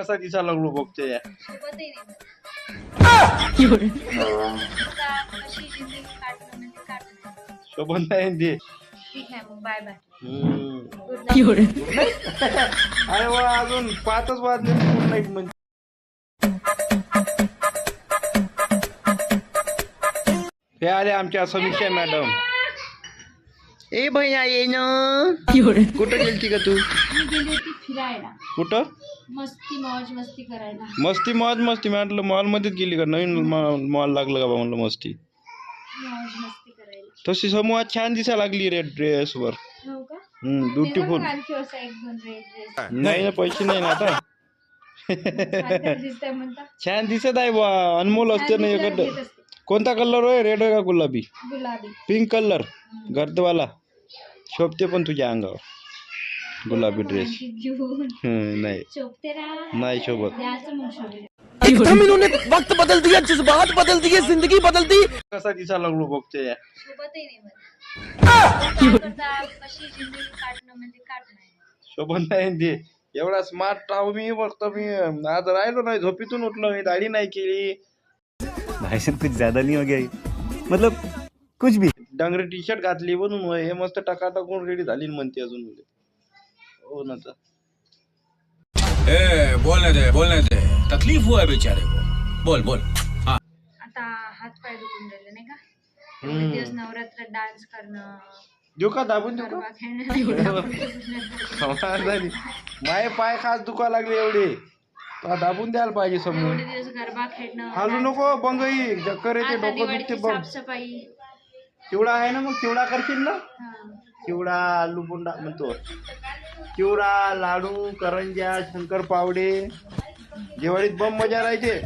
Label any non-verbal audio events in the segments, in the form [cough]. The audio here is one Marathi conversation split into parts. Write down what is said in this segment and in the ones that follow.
कसा दिसा लागलो बघते शोभन नाही ते ठीक आहे मग bye bye hmm. Good night अरे वा अजून पाचच वाजले गुड नाईट म्हणजे. हे आले आमच्या समीक्षा मॅडम. ए भैया ये ना. कुठं गेलती का तू? मी गेली होती फिरायला. कुठं? मस्ती मौज मस्ती करायला. मस्ती मौज मस्ती. म्हटलं मॉल मध्येच गेली का? नवीन मॉल लागलं का बा म्हणलं मस्ती? मौज मस्ती करायला. तशी समूहात छान दिसा लागली रेड ड्रेस वर. हो का? ब्युटिफुल तेव्हा मग आणखी असा एक दोन रेड ड्रेस नाही ना पैसे नाही ना आता. दिसतंय म्हणता. छान दिसत आहे बा. अनमोल असते ना इकडं घेत असते. कोणता कलर आहे रेड आहे का गुलाबी? गुलाबी. Pink colour. गर्दवाला. शोभते पण तुझ्या अंगावर. गुलाबी ड्रेस नाही. शोभते ना. नाही शोभत. एकदम इन्होंने वक्त बदल दिया जज्बात बदल दिए जिंदगी बदल दी कसा दिसा लागलो बघते म्हणजे शोभत नाही ते. एवढा स्मार्ट आहो मी बघतो मी आज राहिलो नाही झोपीतून उठलो मी दाढी नाही केली. भाई साहब कुछ ज्यादा नहीं हो गया ये? मतलब कुछ भी। डांगरी टी शर्ट घातली म्हणून होय. हे मस्त टकाटकून रेडी झाली म्हणते अजून मुले हो ना तर ए, बोलने दे बोलने दे तकलीफ हुआ है बेचारे को. बोल बोल. हाँ. आता हात पाय दुखून राहिले नाही का? एवढे दिवस नवरात्र डान्स करणं देऊ का दाबून देऊ गरबा खेळणं माये पाय खास दुखा लागले एवढे. तुला दाबून द्यायला पाहिजे समोर एवढे दिवस गरबा खेळणं हालू नको बंगई चक्कर येते आता डोकं दुखते बघ. साफसफाई. चिवडा आहे ना मग चिवडा करशील ना? हा. चिवडा आलू बोंडा म्हणतो. चिवडा लाडू करंज्या शंकर पावडे. दिवाळीत बम मजा राहायचे.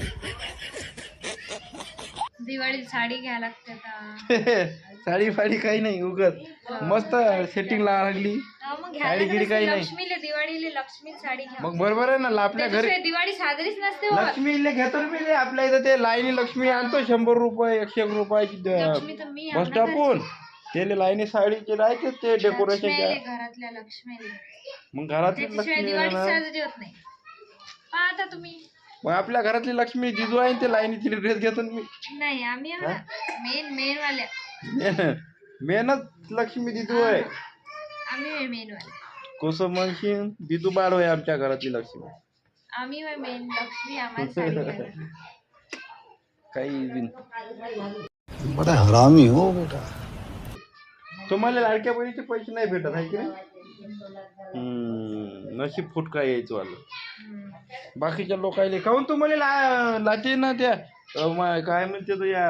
दिवाळीत साडी घ्यायला लागते आता. [laughs] साडी फाडी काही नाही उगत. मस्त सेटिंग लागली हा, मग साडी गिडी काही नाही. लक्ष्मीला दिवाळीला लक्ष्मी साडी घ्या. मग बरोबर आहे ना आपल्या घरी दिवाळी साजरीच नसते. लक्ष्मीला घेतो ना मी आपल्या इथं ते लाईनी लक्ष्मी आणतो शंभर रुपये एकशे एक रुपयाची लक्ष्मी तर मी बस टाकून त्याला लाईनी साडीचे राहते ते लक्ष्मीले घरातल्या लक्ष्मीले. मग घरातली त्याच्याशिवाय लक्ष्मी दिवाळी येणार. साजरी होत नाही. पहा आता तुम्ही. मग आपल्या घरातली लक्ष्मी जिजू आहे ते लाईनीची ड्रेस घेतो ना मी. नाही आम्ही मेन मेन वाल्या. [laughs] मेहनत लक्ष्मी जिजू आहे. आम्ही मेन वाल्या. कसं म्हणशील जिजू बाळ आहे आमच्या घरातली लक्ष्मी. आम्ही मेन लक्ष्मी आम्हाला साडी. [laughs] काही बिन. बड़ा हरामी हो बेटा. तुम्हाला लाडक्या बहिणीचे पैसे नाही भेटत आहे की नाही? हम्म, नशीब फुटका यायचं वालं हम्म. बाकीच्या लोकायले काहून तुम्हाला ला लाटे ना त्या अ, मा- काय म्हणते तो या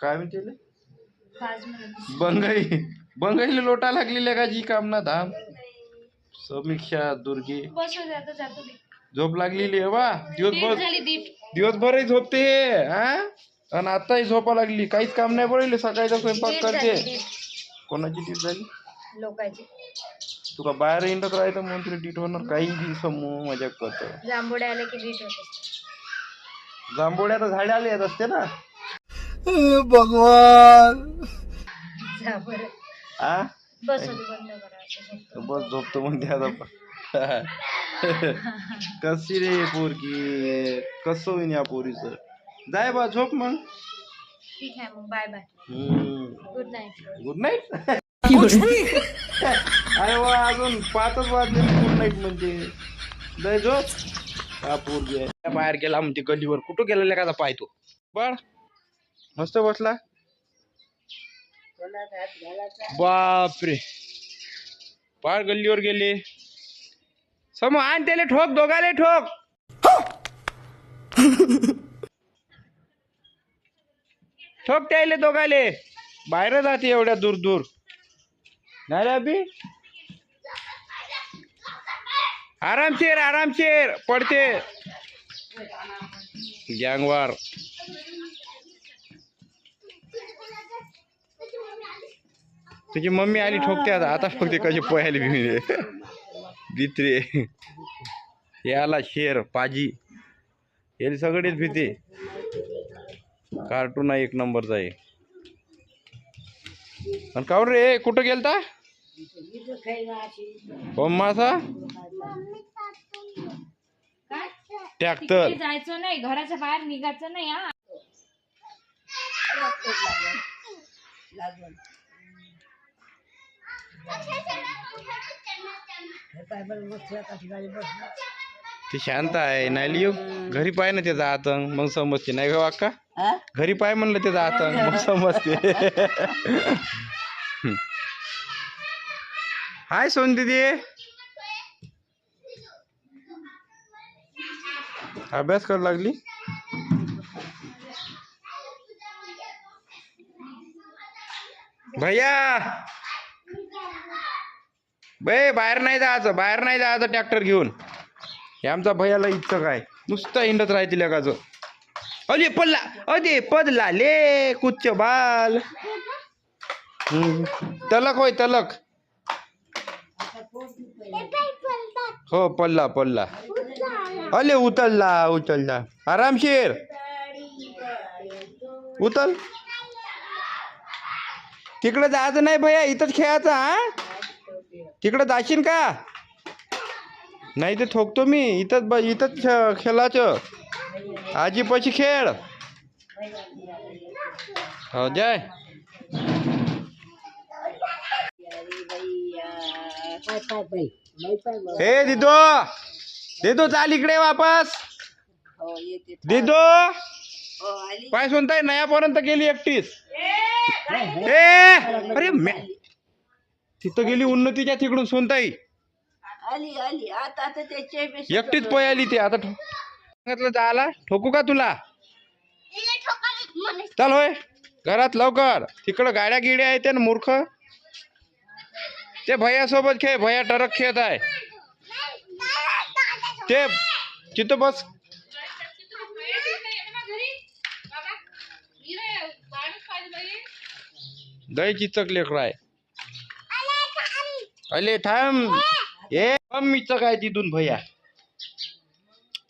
काय म्हणते ले? पाच बंगाई बंगाईला लोटा लागलेल्या का जी काम ना धाम समीक्षा दुर्गे. बसू दे आता जातो मी झोप लागलेली आहे वा. दीड दिवसभर झाली दीड दिवसभरही झोपते हे, हा आणि आताही झोपा लागली. काहीच काम नाही बरं सकाळचा स्वयंपाक दीड करते. झाली दीड कोणाची टीट झाली? लोकांची. तुका बाहेर इंडत राहायचं म्हणून तुला टीट होणार? काही बी समूह मजा करतो जांभोडे आले की दीड होते. जांभोळ्या तर झाडे आले असते ना? भगवान. आ? बसू दे बंद करा झोपतो. बस झोपतो मग त्या आता [laughs] कशी रे पोरगी? कसं होईन या पोरीचं? जाय बा झोप मग. ठीक आहे मग bye bye good night good night अरे वा अजून पाचच वाजले गुड नाईट म्हणजे. हा पोरगी आहे. त्या बाहेर गेला म्हणते गल्लीवर कुठं गेलेला का पाय तो? बर मस्त बसला. बापरे. पार गल्लीवर गेले. सम आण त्याले ठोक दोघाले ठोक. [laughs] ठोक त्याले दोघाले. बाहेर जाते एवढ्या दूर दूर. नाही रे अभि? आरामशीर आरामशीर. पडते. गँगवार. तुझी मम्मी आली ठोकते आता. आता ठोकते कशी पोहायला भिले भित्रे. याला शेर पाजी. याला सगळेच भीते. कार्टून आहे एक नंबरचा आहे. आणि कावर रे कुठं गेलता? ओम मासा ट्रॅक्टर जायचं नाही घराच्या बाहेर निघायचं नाही हा. ती शांत आहे. नाही लिहू? घरी पाय ना त्याचा आतंक. मग समजते. नाही का वाक्का घरी पाय म्हणलं त्याचा आतंक. मग समजते. हम्म. हाय सोन दीदी अभ्यास कर लागली? भैया! बे बाहेर नाही जायचं. बाहेर नाही जायचं ट्रॅक्टर घेऊन. हे आमचा भैयाला इतकं काय? नुसतं हिंडत राहतील लेकाचं अरे पडला. अरे पदला ले कुच्च बाल. तलक होय तलक. हो पडला पडला. अले उतरला उतरला. आरामशीर उतल तिकडे जायचं नाही भैया इथंच खेळायचं हा? तिकडे जाशील का? नाही ते थोकतो मी. इथंच ब इथंच खे- खेळायचं. आजी पशी खेळ. हो जाय. हे दिदो. दिदो चाल इकडे वापस. दिदो. पाय सोनताय नयापर्यंत गेली एकटीच. ए अरे तिथं गेली उन्नतीच्या तिकडून सोनताई. आली आली. आता आता त्याच्या एकटीच पय आली ती आता ठो- सांगितलं जायला ठोकू का तुला? चल होय. घरात लवकर. तिकडं गाड्या गिड्या आहेत ना मूर्ख. ते भैया सोबत खेळ भैया टरक खेळत आहे. ते तिथं बस. दही चिचक लेकर आहे. अले थांब. ए. मम्मीचं काय तिथून भैया?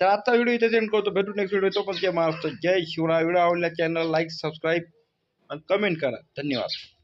तर आता व्हिडिओ इथे सेंड करतो. भेटू नेक्स्ट व्हिडिओ तो पण जय महाराष्ट्र. जय शिवराय. व्हिडिओ आवडला चॅनल लाईक सबस्क्राईब आणि कमेंट करा. धन्यवाद.